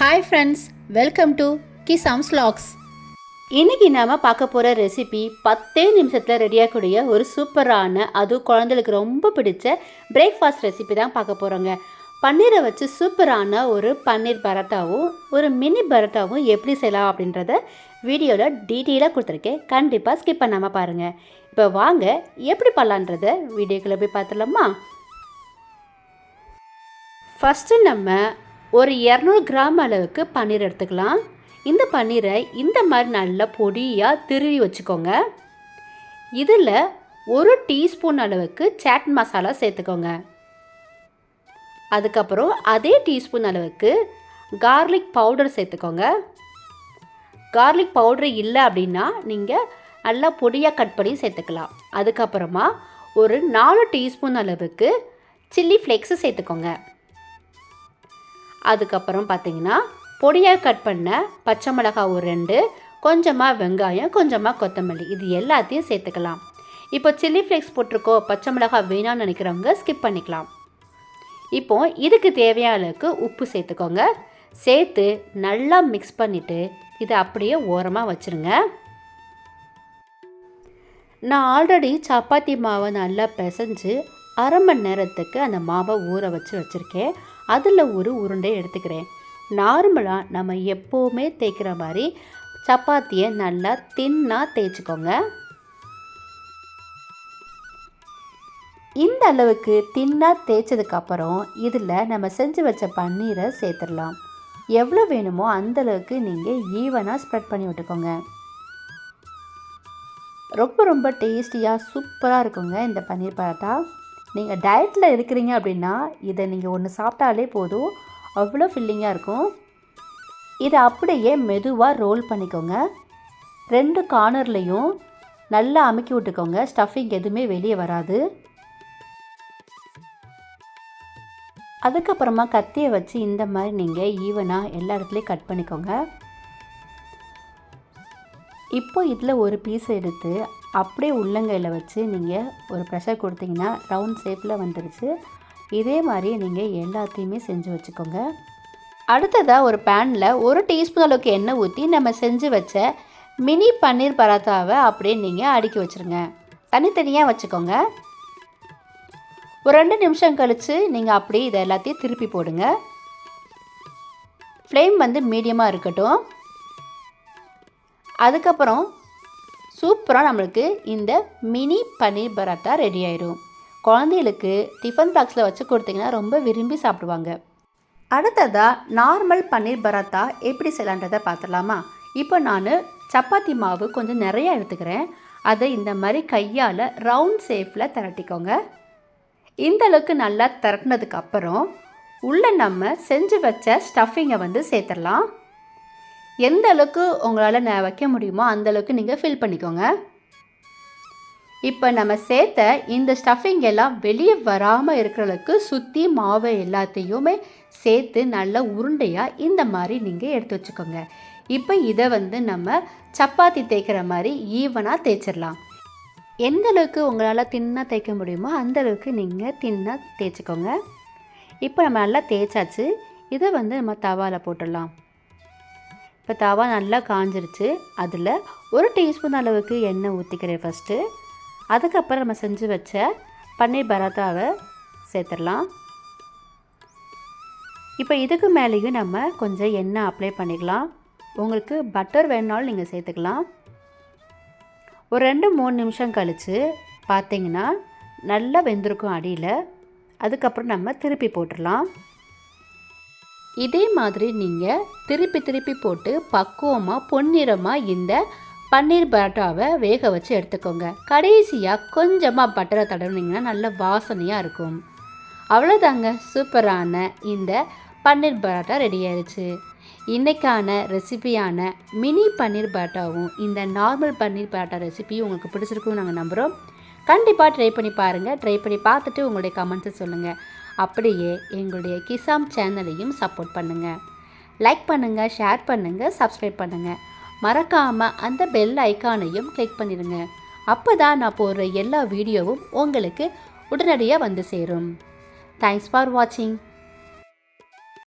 Hi friends welcome to கிசாம்ஸ் ஸ்லாக்ஸ் இன்னைக்கு நாம் பார்க்க போகிற ரெசிபி பத்தே நிமிஷத்தில் ரெடியாகக்கூடிய ஒரு சூப்பரான அது குழந்தைகளுக்கு ரொம்ப பிடிச்ச பிரேக்ஃபாஸ்ட் ரெசிபி தான் பார்க்க போகிறோங்க பன்னீரை வச்சு சூப்பரான ஒரு பன்னீர் பரோட்டாவும் ஒரு மினி பரோட்டாவும் எப்படி செய்யலாம் அப்படின்றத வீடியோவில் டீட்டெயிலாக கொடுத்துருக்கேன். கண்டிப்பாக ஸ்கிப் பண்ணாமல் பாருங்கள் இப்போ வாங்க எப்படி பண்ணலான்றத வீடியோக்குள்ளே போய் பார்த்துடலாமா? ஃபஸ்ட்டு நம்ம ஒரு இரநூறு கிராம் அளவுக்கு பன்னீர் எடுத்துக்கலாம். இந்த பன்னீரை இந்த மாதிரி நல்லா பொடியாக திருவி வச்சுக்கோங்க. இதில் ஒரு டீஸ்பூன் அளவுக்கு சாட் மசாலா சேர்த்துக்கோங்க. அதுக்கப்புறம் அதே டீஸ்பூன் அளவுக்கு கார்லிக் பவுடர் சேர்த்துக்கோங்க. கார்லிக் பவுடர் இல்லை அப்படின்னா நீங்கள் நல்லா பொடியாக கட் பண்ணி சேர்த்துக்கலாம். அதுக்கப்புறமா ஒரு நாலு டீஸ்பூன் அளவுக்கு சில்லி ஃப்ளேக்ஸு சேர்த்துக்கோங்க. அதுக்கப்புறம் பார்த்தீங்கன்னா பொடியாக கட் பண்ண பச்சை மிளகாய் ஒரு ரெண்டு கொஞ்சமாக வெங்காயம் கொஞ்சமாக கொத்தமல்லி. இது எல்லாத்தையும் சேர்த்துக்கலாம். இப்போ சில்லி ஃப்ளேக்ஸ் போட்டிருக்கோ பச்சை மிளகாய் வேணாம்னு நினைக்கிறவங்க ஸ்கிப் பண்ணிக்கலாம். இப்போ இதுக்கு தேவையான அளவுக்கு உப்பு சேர்த்துக்கோங்க. சேர்த்து நல்லா மிக்ஸ் பண்ணிவிட்டு இதை அப்படியே ஓரமாக வச்சுருங்க. நான் ஆல்ரெடி சப்பாத்தி மாவை நல்லா பிசைஞ்சு அரை மணி நேரத்துக்கு அந்த மாவை ஊற வச்சு வச்சுருக்கேன். அதில் ஒரு உருண்டை எடுத்துக்கிறேன். நார்மலாக நம்ம எப்போவுமே தேய்க்கிற மாதிரி சப்பாத்தியை நல்லா தின்னாக தேய்ச்சிக்கோங்க. இந்த அளவுக்கு தின்னாக தேய்ச்சதுக்கப்புறம் இதில் நம்ம செஞ்சு வச்ச பன்னீரை சேர்த்துடலாம். எவ்வளோ வேணுமோ அந்த அளவுக்கு நீங்கள் ஈவனாக ஸ்ப்ரெட் பண்ணி விட்டுக்கோங்க. ரொம்ப ரொம்ப டேஸ்டியாக சூப்பராக இருக்குங்க இந்த பன்னீர் பரோட்டா. நீங்கள் டயட்டில் இருக்கிறீங்க அப்படின்னா இதை நீங்கள் ஒன்று சாப்பிட்டாலே போதும். அவ்வளோ ஃபில்லிங்காக இருக்கும். இதை அப்படியே மெதுவாக ரோல் பண்ணிக்கோங்க. ரெண்டு கார்னர்லேயும் நல்லா அமுக்கி விட்டுக்கோங்க. ஸ்டஃபிங் எதுவுமே வெளியே வராது. அதுக்கப்புறமா கத்தியை வச்சு இந்த மாதிரி நீங்கள் ஈவனாக எல்லா இடத்துலையும் கட் பண்ணிக்கோங்க. இப்போ இதில் ஒரு பீஸ் எடுத்து அப்படியே உள்ளங்கையில் வச்சு நீங்கள் ஒரு ப்ரெஷர் கொடுத்தீங்கன்னா ரவுண்ட் ஷேப்பில் வந்துடுச்சு இதே மாதிரி நீங்கள் எல்லாத்தையுமே செஞ்சு வச்சுக்கோங்க. அடுத்ததாக ஒரு பேனில் ஒரு டீஸ்பூன் அளவுக்கு எண்ணெய் ஊற்றி நம்ம செஞ்சு வச்ச மினி பன்னீர் பராத்தாவை அப்படியே நீங்கள் அடுக்கி வச்சுருங்க. தனித்தனியாக வச்சுக்கோங்க. ஒரு ரெண்டு நிமிஷம் கழித்து நீங்கள் அப்படியே இதை எல்லாத்தையும் திருப்பி போடுங்க. ஃப்ளேம் வந்து மீடியமாக இருக்கட்டும். அதுக்கப்புறம் சூப்பராக நம்மளுக்கு இந்த மினி பன்னீர் பரோட்டா ரெடி ஆயிடும் குழந்தைகளுக்கு டிஃபன் பாக்ஸில் வச்சு கொடுத்தீங்கன்னா ரொம்ப விரும்பி சாப்பிடுவாங்க. அடுத்ததாக நார்மல் பன்னீர் பரோட்டா எப்படி செய்யலான்றதை பார்த்துடலாமா? இப்போ நான் சப்பாத்தி மாவு கொஞ்சம் நிறையா எடுத்துக்கிறேன். அதை இந்த மாதிரி கையால் ரவுண்ட் ஷேப்பில் திரட்டிக்கோங்க. இந்த அளவுக்கு நல்லா திரட்டினதுக்கு அப்புறம் உள்ளே நம்ம செஞ்சு வச்ச ஸ்டஃபிங்கை வந்து சேர்த்துடலாம். எந்த அளவுக்கு உங்களால் நான் வைக்க முடியுமோ அந்த அளவுக்கு நீங்கள் ஃபில் பண்ணிக்கோங்க. இப்போ நம்ம சேர்த்த இந்த ஸ்டஃபிங் எல்லாம் வெளியே வராமல் இருக்கிற அளவுக்கு சுற்றி மாவை எல்லாத்தையுமே சேர்த்து நல்ல உருண்டையாக இந்த மாதிரி நீங்கள் எடுத்து வச்சுக்கோங்க. இப்போ இதை வந்து நம்ம சப்பாத்தி தேய்க்கிற மாதிரி ஈவனாக தேய்ச்சிடலாம். எந்த அளவுக்கு உங்களால் தின்னாக தேய்க்க முடியுமோ அந்த அளவுக்கு நீங்கள் தின்னாக தேய்ச்சிக்கோங்க. இப்போ நம்ம நல்லா தேய்ச்சாச்சு. இதை வந்து நம்ம தவாவில் போட்டுடலாம். இப்போ தவா நல்லா காஞ்சிருச்சு. அதில் ஒரு டீஸ்பூன் அளவுக்கு எண்ணெய் ஊற்றிக்கிறேன் ஃபஸ்ட்டு. அதுக்கப்புறம் நம்ம செஞ்சு வச்ச பன்னீர் பராத்தாவை சேர்த்துடலாம். இப்போ இதுக்கு மேலேயும் நம்ம கொஞ்சம் எண்ணெய் அப்ளை பண்ணிக்கலாம். உங்களுக்கு பட்டர் வேணாலும் நீங்கள் சேர்த்துக்கலாம். ஒரு ரெண்டு மூணு நிமிஷம் கழித்து பார்த்தீங்கன்னா நல்லா வெந்திருக்கும் அடியில். அதுக்கப்புறம் நம்ம திருப்பி போட்டுடலாம். இதே மாதிரி நீங்கள் திருப்பி திருப்பி போட்டு பக்குவமாக பொன்னிறமாக இந்த பன்னீர் பரோட்டாவை வேக வச்சு எடுத்துக்கோங்க. கடைசியாக கொஞ்சமாக பட்டரை தடவினீங்கன்னா நல்ல வாசனையாக இருக்கும். அவ்வளோதாங்க சூப்பரான இந்த பன்னீர் பரோட்டா ரெடி ஆயிடுச்சு இன்றைக்கான ரெசிபியான மினி பன்னீர் பரோட்டாவும் இந்த நார்மல் பன்னீர் பரோட்டா ரெசிபியும் உங்களுக்கு பிடிச்சிருக்குன்னு நாங்கள் நம்புகிறோம் கண்டிப்பாக ட்ரை பண்ணி பாருங்கள் ட்ரை பண்ணி பார்த்துட்டு உங்களுடைய கமெண்ட்ஸை சொல்லுங்கள் அப்படியே எங்களுடைய கிசாம் சேனலையும் சப்போர்ட் பண்ணுங்கள் லைக் பண்ணுங்கள் ஷேர் பண்ணுங்கள் சப்ஸ்கிரைப் பண்ணுங்கள் மறக்காமல் அந்த பெல் ஐக்கானையும் கிளிக் பண்ணிடுங்க. அப்போ தான் நான் போடுற எல்லா வீடியோவும் உங்களுக்கு உடனடியாக வந்து சேரும். தேங்க்ஸ் ஃபார் வாட்சிங்